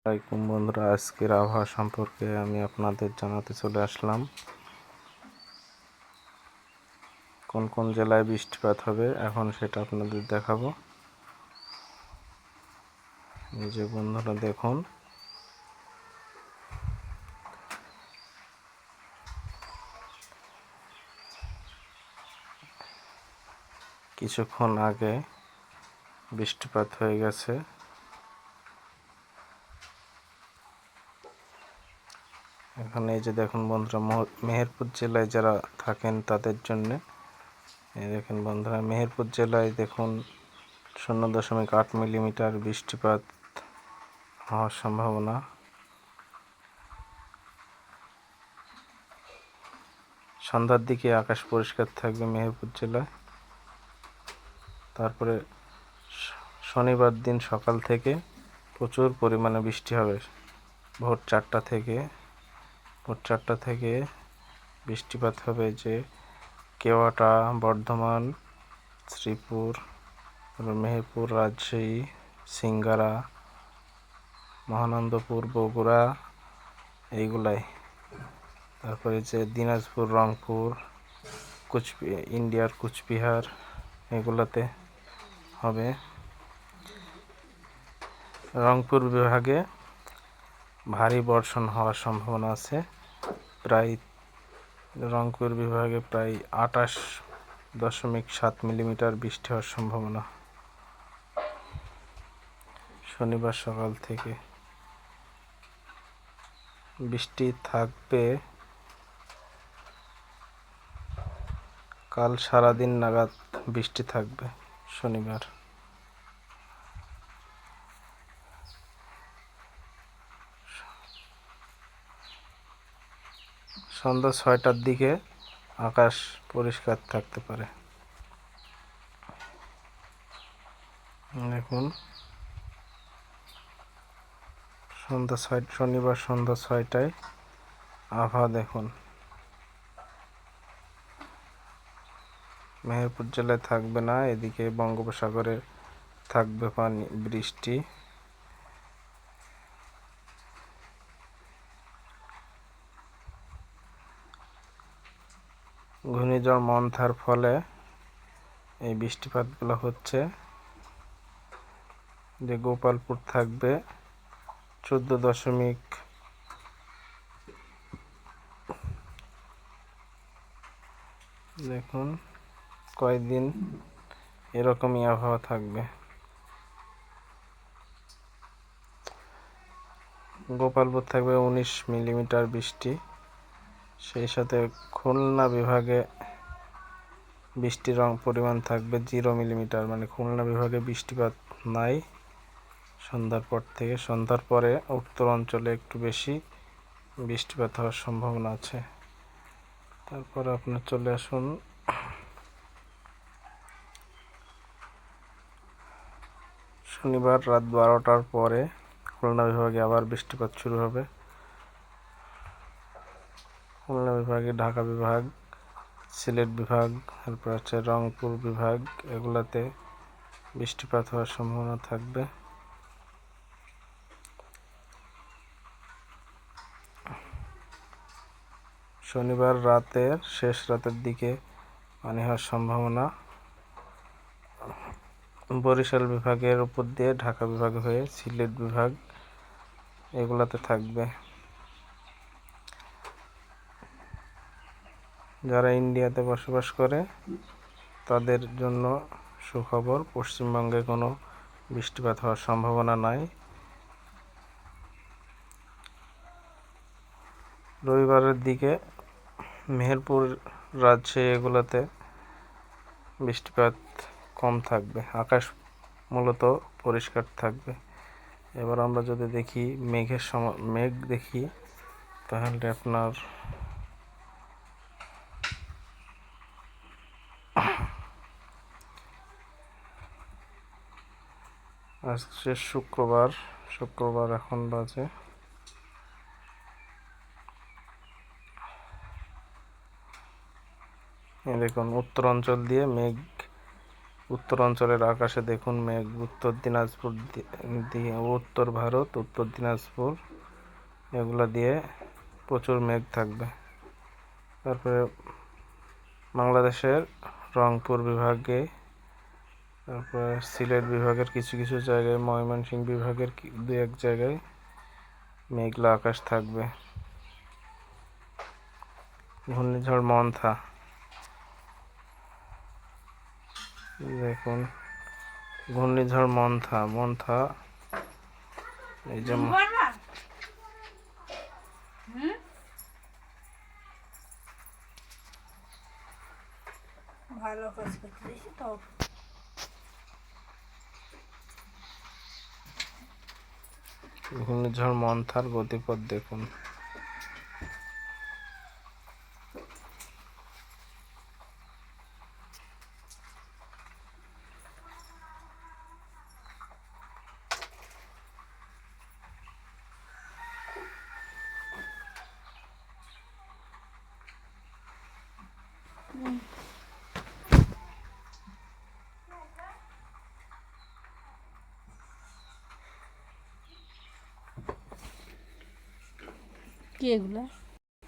আসসালামাইকুম বন্ধুরা, আজকের আবহাওয়া সম্পর্কে আমি আপনাদের জানাতে চলে আসলাম। কোন কোন জেলায় বৃষ্টিপাত হবে এখন সেটা আপনাদের দেখাবো। যে বন্ধুরা, দেখুন। কিছুক্ষণ আগে বৃষ্টিপাত হয়ে গেছে। এখানে যে দেখুন বন্ধুরা, মহ- মেহেরপুর জেলায় যারা থাকেন তাদের জন্যে, এই দেখেন বন্ধুরা, মেহেরপুর জেলায় দেখুন শূন্য দশমিক আট মিলিমিটার বৃষ্টিপাত হওয়ার সম্ভাবনা। সন্ধ্যার দিকে আকাশ পরিষ্কার থাকবে মেহেরপুর জেলায়। তারপরে শনিবার দিন সকাল থেকে প্রচুর পরিমাণে বৃষ্টি হবে, ভোর চারটা থেকে। ভোর চারটা থেকে বৃষ্টিপাত হবে যে কেওয়াটা, বর্ধমান, শ্রীপুর, মেহেরপুর, রাজশাহী, সিঙ্গারা, মহানন্দপুর, বগুড়া, এইগুলাই। তারপরে যে দিনাজপুর, রংপুর, কুচবি, ইন্ডিয়ার কুচবিহার, এগুলাতে হবে। রংপুর বিভাগে ভারী বর্ষণ হওয়ার সম্ভাবনা আছে। প্রায় রংপুর বিভাগে প্রায় আটাশ দশমিক সাত মিলিমিটার বৃষ্টি হওয়ার সম্ভাবনা। শনিবার সকাল থেকে বৃষ্টি থাকবে। কাল সারাদিন নাগাদ বৃষ্টি থাকবে শনিবার। সন্ধ্যা ছয়টার দিকে আকাশ পরিষ্কার থাকতে পারে। দেখুন। সন্ধ্যা ছয়, শনিবার সন্ধ্যা ছয়টায় আভা দেখুন। মেহেরপুর জেলায় থাকবে না, এদিকে বঙ্গোপসাগরে থাকবে পানি, বৃষ্টি। ঘূর্ণিঝড় মন্থার ফলে এই বৃষ্টিপাতগুলো হচ্ছে। যে গোপালপুর থাকবে চোদ্দ দশমিক দেখুন কয়েকদিন এরকমই আবহাওয়া থাকবে। গোপালপুর থাকবে উনিশ মিলিমিটার বৃষ্টি। সেই সাথে খুলনা বিভাগে বৃষ্টির পরিমাণ থাকবে জিরো মিলিমিটার মানে খুলনা বিভাগে বৃষ্টিপাত নাই। সন্ধ্যার পর থেকে, সন্ধ্যার পরে উত্তর অঞ্চলে একটু বেশি বৃষ্টিপাত হওয়ার সম্ভাবনা আছে। তারপর আপনার চলে আসুন। শনিবার রাত বারোটার পরে খুলনা বিভাগে আবার বৃষ্টিপাত শুরু হবে। খুলনা বিভাগে, ঢাকা বিভাগ, সিলেট বিভাগ, তারপর হচ্ছে রংপুর বিভাগ, এগুলাতে বৃষ্টিপাত হওয়ার সম্ভাবনা থাকবে। শনিবার রাতের, শেষ রাতের দিকে পানি হওয়ার সম্ভাবনা। বরিশাল বিভাগের উপর দিয়ে ঢাকা বিভাগ হয়ে সিলেট বিভাগ এগুলাতে থাকবে। যারা ইন্ডিয়াতে বসবাস করে, তাদের জন্য সুখবর, পশ্চিমবঙ্গে কোনো বৃষ্টিপাত হওয়ার সম্ভাবনা নাই। রবিবারের দিকে মেহেরপুর রাজশাহী এগুলোতে বৃষ্টিপাত কম থাকবে। আকাশ মূলত পরিষ্কার থাকবে। এবার আমরা যদি দেখি মেঘের সম, মেঘ দেখি, তাহলে আপনার আজকে শুক্রবার শুক্রবার এখন বাজে। দেখুন উত্তর অঞ্চল দিয়ে মেঘ উত্তর অঞ্চলের আকাশে দেখুন মেঘ, উত্তর দিনাজপুর দিয়ে উত্তর ভারত, উত্তর দিনাজপুর, এগুলো দিয়ে প্রচুর মেঘ থাকবে। তারপরে বাংলাদেশের রংপুর বিভাগে তারপরে সিলেট বিভাগের কিছু কিছু জায়গায়, ময়মনসিংহ বিভাগের দু এক জায়গায় মেঘলা আকাশ থাকবে। ঘূর্ণিঝড় মন্থা। দেখুন, ঘূর্ণিঝড় মন্থা মন্থা। এই যে ভালো কাজ করতে ঘূর্ণিঝড় মন্থার গতিপথ দেখুন। কি এগুলা?